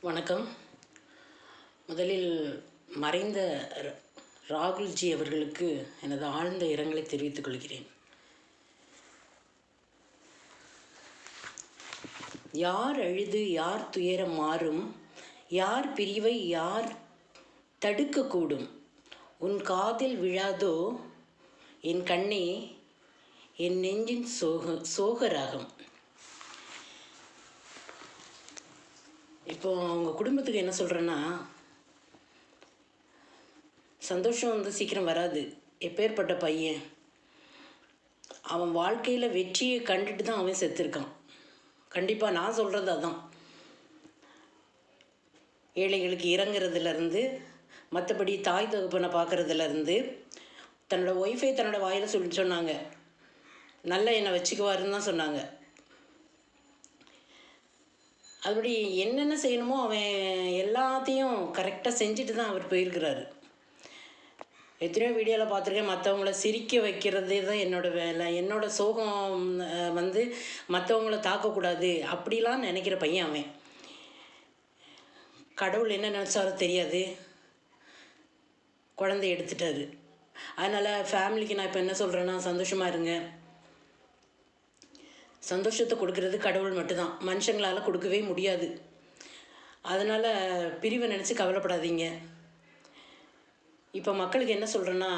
வணக்கம். முதலில் மறைந்த ர- ராகுல்ஜி அவர்களுக்கு எனது ஆழ்ந்த இரங்கலை தெரிவித்துக் கொள்கிறேன். யார் அழுது யார் துயரம் மாறும் யார் பிரிவை யார் தடுக்கக்கூடும் உன் காதில் விழாதோ என் கண்ணே என் நெஞ்சின் சோக சோகராகம். இப்போ அவங்க குடும்பத்துக்கு என்ன சொல்கிறேன்னா சந்தோஷம் வந்து சீக்கிரம் வராது. எப்பேற்பட்ட பையன் அவன் வாழ்க்கையில் வெற்றியை கண்டுட்டு தான் அவன் செத்துருக்கான். கண்டிப்பாக நான் சொல்கிறது அதான். ஏழைகளுக்கு இறங்குறதுலேருந்து மற்றபடி தாய் தொகுப்பனை பார்க்குறதுலேருந்து தன்னோட ஒய்ஃபை தன்னோட வாயில் சொல்லி சொன்னாங்க. நல்ல என்னை வச்சுக்குவாருன்னு தான் சொன்னாங்க. அதுபடி என்னென்ன செய்யணுமோ அவன் எல்லாத்தையும் கரெக்டாக செஞ்சுட்டு தான் அவர் போயிருக்கிறாரு. எத்தனையோ வீடியோவில் பார்த்துருக்கேன் மற்றவங்கள சிரிக்க வைக்கிறதே தான் என்னோடய வேலை. என்னோடய சோகம் வந்து மற்றவங்கள தாக்கக்கூடாது அப்படிலாம் நினைக்கிற பையன் அவன். கடவுள் என்ன நினச்சாரோ தெரியாது. குழந்தை எடுத்துட்டாரு. அதனால் ஃபேமிலிக்கு நான் இப்போ என்ன சொல்கிறேன்னா சந்தோஷமாக இருங்க. சந்தோஷத்தை கொடுக்கறது கடவுள் மட்டும்தான். மனுஷங்களால் கொடுக்கவே முடியாது. அதனால் பிரிவை நினச்சி கவலைப்படாதீங்க. இப்போ மக்களுக்கு என்ன சொல்கிறேன்னா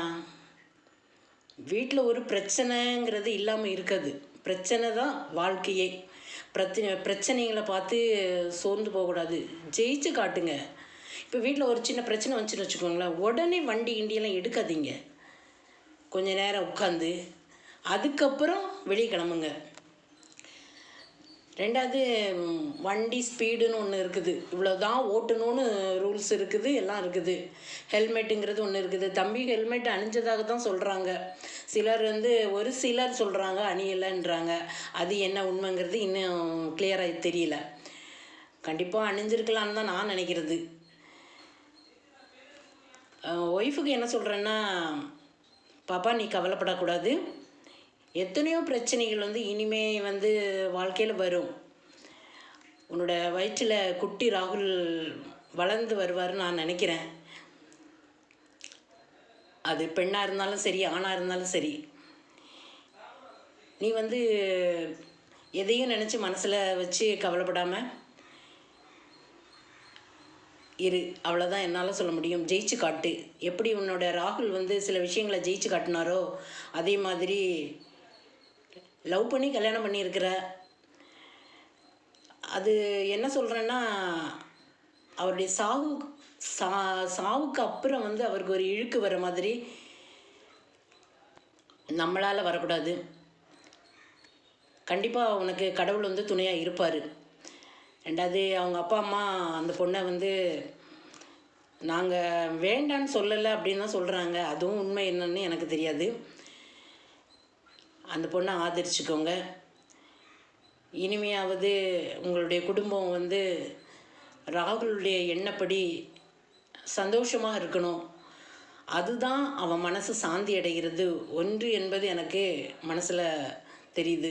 வீட்டில் ஒரு பிரச்சனைங்கிறது இல்லாமல் இருக்காது. பிரச்சனை தான் வாழ்க்கையே. பிரச்சனை பிரச்சனைகளை பார்த்து சோர்ந்து போகக்கூடாது. ஜெயிச்சு காட்டுங்க. இப்போ வீட்டில் ஒரு சின்ன பிரச்சனை வந்துச்சுன்னு வச்சுக்கோங்களேன். உடனே வண்டி கிண்டியெல்லாம் எடுக்காதீங்க. கொஞ்சம் நேரம் உட்காந்து அதுக்கப்புறம் வெளியே கிளம்புங்க. ரெண்டாவது வண்டி ஸ்பீடுன்னு ஒன்று இருக்குது. இவ்வளோ தான் ஓட்டணும்னு ரூல்ஸ் இருக்குது எல்லாம் இருக்குது. ஹெல்மெட்டுங்கிறது ஒன்று இருக்குது. தம்பி ஹெல்மெட் அணிஞ்சதாக தான் சொல்கிறாங்க சிலர் வந்து ஒரு சிலர் சொல்கிறாங்க அணியலைன்றாங்க. அது என்ன உண்மைங்கிறது இன்னும் கிளியராக தெரியல. கண்டிப்பாக அணிஞ்சிருக்கலான்னு தான் நான் நினைக்கிறது. ஒய்ஃபுக்கு என்ன சொல்கிறேன்னா பாப்பா நீ கவலைப்படக்கூடாது. எத்தனையோ பிரச்சனைகள் வந்து இனிமே வந்து வாழ்க்கையில் வரும். உன்னோட வயிற்றில் குட்டி ராகுல் வளர்ந்து வருவார்னு நான் நினைக்கிறேன். அது பெண்ணாக இருந்தாலும் சரி ஆணாக இருந்தாலும் சரி. நீ வந்து எதையும் நினச்சி மனசில் வச்சு கவலைப்படாமல் இரு. அவ்வளோதான் என்னால் சொல்ல முடியும். ஜெயிச்சு காட்டு. எப்படி உன்னோட ராகுல் வந்து சில விஷயங்களை ஜெயிச்சு காட்டினாரோ அதே மாதிரி லவ் பண்ணி கல்யாணம் பண்ணியிருக்கிற. அது என்ன சொல்கிறேன்னா அவருடைய சாவு சா சாவுக்கு அப்புறம் வந்து அவருக்கு ஒரு இழுக்கு வர மாதிரி நம்மளால் வரக்கூடாது. கண்டிப்பாக உனக்கு கடவுள் வந்து துணையாக இருப்பார். ரெண்டாவது அவங்க அப்பா அம்மா அந்த பொண்ணை வந்து நாங்கள் வேண்டான்னு சொல்லலை அப்படின்னு தான் சொல்கிறாங்க அதுவும் உண்மை என்னன்னு எனக்கு தெரியாது. அந்த பொண்ணை ஆதரிச்சுக்கோங்க. இனிமையாவது உங்களுடைய குடும்பம் வந்து ராகுலுடைய எண்ணப்படி சந்தோஷமாக இருக்கணும். அதுதான் அவன் மனசு சாந்தி அடைகிறது. ஒன்று என்பது எனக்கு மனசில் தெரியுது.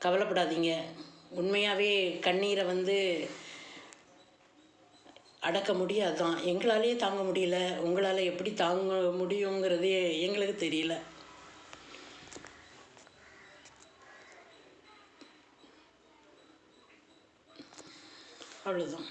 கவலைப்படாதீங்க. உண்மையாகவே கண்ணீரை வந்து அடக்க முடியாதான் எங்களாலேயே தாங்க முடியல. உங்களால் எப்படி தாங்க முடியுங்கிறதே எங்களுக்கு தெரியல. அவ்வளோதான்